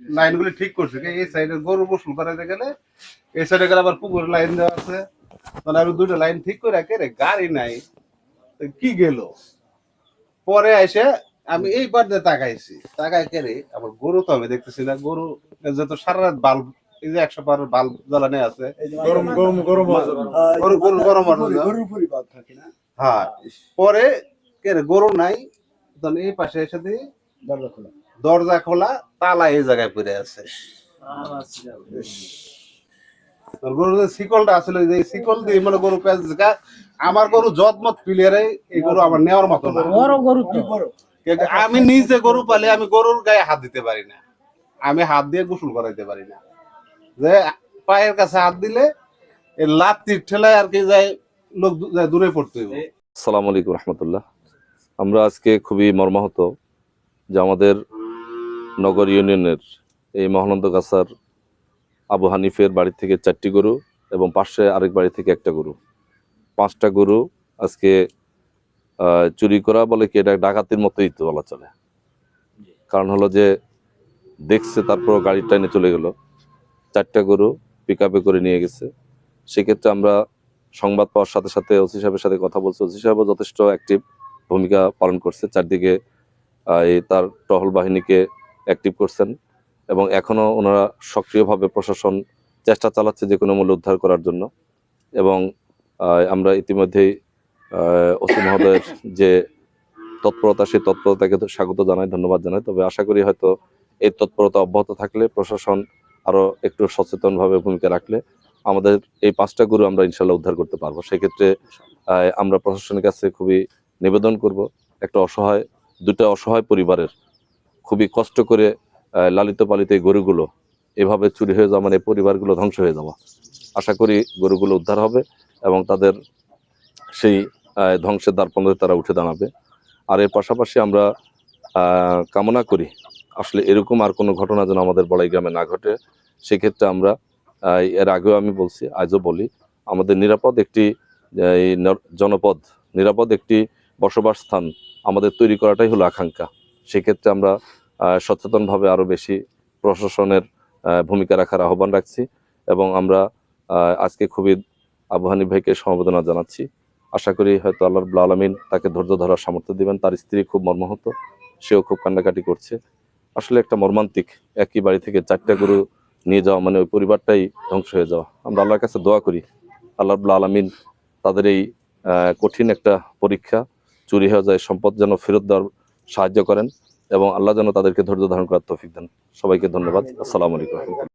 লাইনগুলি ঠিক করছে কি? এই সাইডে গরু গোসল করাতে গেলে এই সাইডে গেলে আবার পুকুরের লাইন দেওয়া আছে। মানে আমি দুটো লাইন ঠিক করে রাখে রে গাড়ি নাই। কি গেল? পরে এসে আমি এই পার দিয়ে তাকাইছি। তাকাই কেড়ে আমার গরু তো আমি দেখতেছি না। গরু যত সারা রাত বাল্ব এই যে একশো পার বাল্ব জ্বালানো আছে। গরম গরম গরম গরু গরু গরম আছে পরিবার থাকে না? হ্যাঁ পরে কেড়ে গরু নাই। তখন এই পাশে এসে দিই দরজা খোলা। দরজা খোলা তালা এই জায়গায় পড়ে আছে। যে শিকলটা আসলে যে শিকল দিয়ে মানে গরু পেঁচ আমার গরু যত্মত পিলিয়ারে এই গরু আমার নেওয়ার মতো না। বড় গরু তো বড়? কিন্তু আমি নিজে গরু পালে আমি গরুর গায়ে হাত দিতে পারি না। আমি হাত দিয়ে গোসল করাইতে পারি না। যে পায়ের কাছে হাত দিলে এই লাত্তির ঠেলায় আর কি যায় লোক দূরে পড়তে হইব। আসসালামু আলাইকুম রহমতুল্লাহ। আমরা আজকে খুবই মর্মাহত যে আমাদের নগর ইউনিয়নের এই মহানন্দ গাছার আবু হানিফের বাড়ি থেকে চারটি গরু এবং পাশে আরেক বাড়ি থেকে একটা গরু। পাঁচটা গরু আজকে চুরি করা বলে কি এটা ডাকাতির মতোই তো বলা চলে। কারণ হলো যে দেখছে তারপর গাড়ি টাইনে চলে গেল। চারটা গরু পিক করে নিয়ে গেছে। সেক্ষেত্রে আমরা সংবাদ পাওয়ার সাথে সাথে ওসি সাহেবের সাথে কথা বলছে। ওসি সাহেবও যথেষ্ট অ্যাক্টিভ ভূমিকা পালন করছে। চারদিকে এই তার টহল বাহিনীকে অ্যাক্টিভ করছেন এবং এখনও ওনারা সক্রিয়ভাবে প্রশাসন চেষ্টা চালাচ্ছে যে কোনো মূল্য উদ্ধার করার জন্য। এবং আমরা ইতিমধ্যেই ওসি মহোদয়ের যে তৎপরতা, সেই তৎপরতাকে স্বাগত জানাই, ধন্যবাদ জানাই। তবে আশা করি হয়তো এই তৎপরতা অব্যাহত থাকলে প্রশাসন আরও একটু সচেতনভাবে ভূমিকা রাখলে আমাদের এই পাঁচটা গরু আমরা ইনশাল্লাহ উদ্ধার করতে পারব। সেক্ষেত্রে আমরা প্রশাসনের কাছে খুবই নিবেদন করব, একটা অসহায়, দুটা অসহায় পরিবারের খুবই কষ্ট করে লালিত পালিত এই গরুগুলো এভাবে চুরি হয়ে যাওয়া মানে পরিবারগুলো ধ্বংস হয়ে যাওয়া। আশা করি গরুগুলো উদ্ধার হবে এবং তাদের সেই ধ্বংসের দ্বারপন্দে তারা উঠে দাঁড়াবে। আর এর পাশাপাশি আমরা কামনা করি, আসলে এরকম আর কোনো ঘটনা যেন আমাদের বড়াই গ্রামে না ঘটে। সেক্ষেত্রে আমরা এর আগেও আমি বলছি, আজও বলি, আমাদের নিরাপদ একটি জনপদ, নিরাপদ একটি বসবাস স্থান আমাদের তৈরি করাটাই হলো আকাঙ্ক্ষা। সেক্ষেত্রে আমরা সচেতনভাবে আরও বেশি প্রশাসনের ভূমিকা রাখার আহ্বান রাখছি এবং আমরা আজকে খুবই আবহানী ভাইকে সমবেদনা জানাচ্ছি। আশা করি হয়তো আল্লাহ আলমিন তাকে ধৈর্য ধরার সামর্থ্য দিবেন। তার স্ত্রী খুব মর্মাহত, সেও খুব কান্নাকাটি করছে। আসলে একটা মর্মান্তিক, একই বাড়ি থেকে চারটা গরু নিয়ে যাওয়া মানে ওই পরিবারটাই ধ্বংস হয়ে যাওয়া। আমরা আল্লাহর কাছে দোয়া করি, আল্লাহ আলমিন তাদের এই কঠিন একটা পরীক্ষা, চুরি হয়ে যায়, সম্পদ যেন ফেরত দেওয়ার সাহায্য করেন এবং আল্লাহ যেন তাদেরকে ধৈর্য ধারণ করার তৌফিক দেন। সবাইকে ধন্যবাদ। আসসালামু আলাইকুম।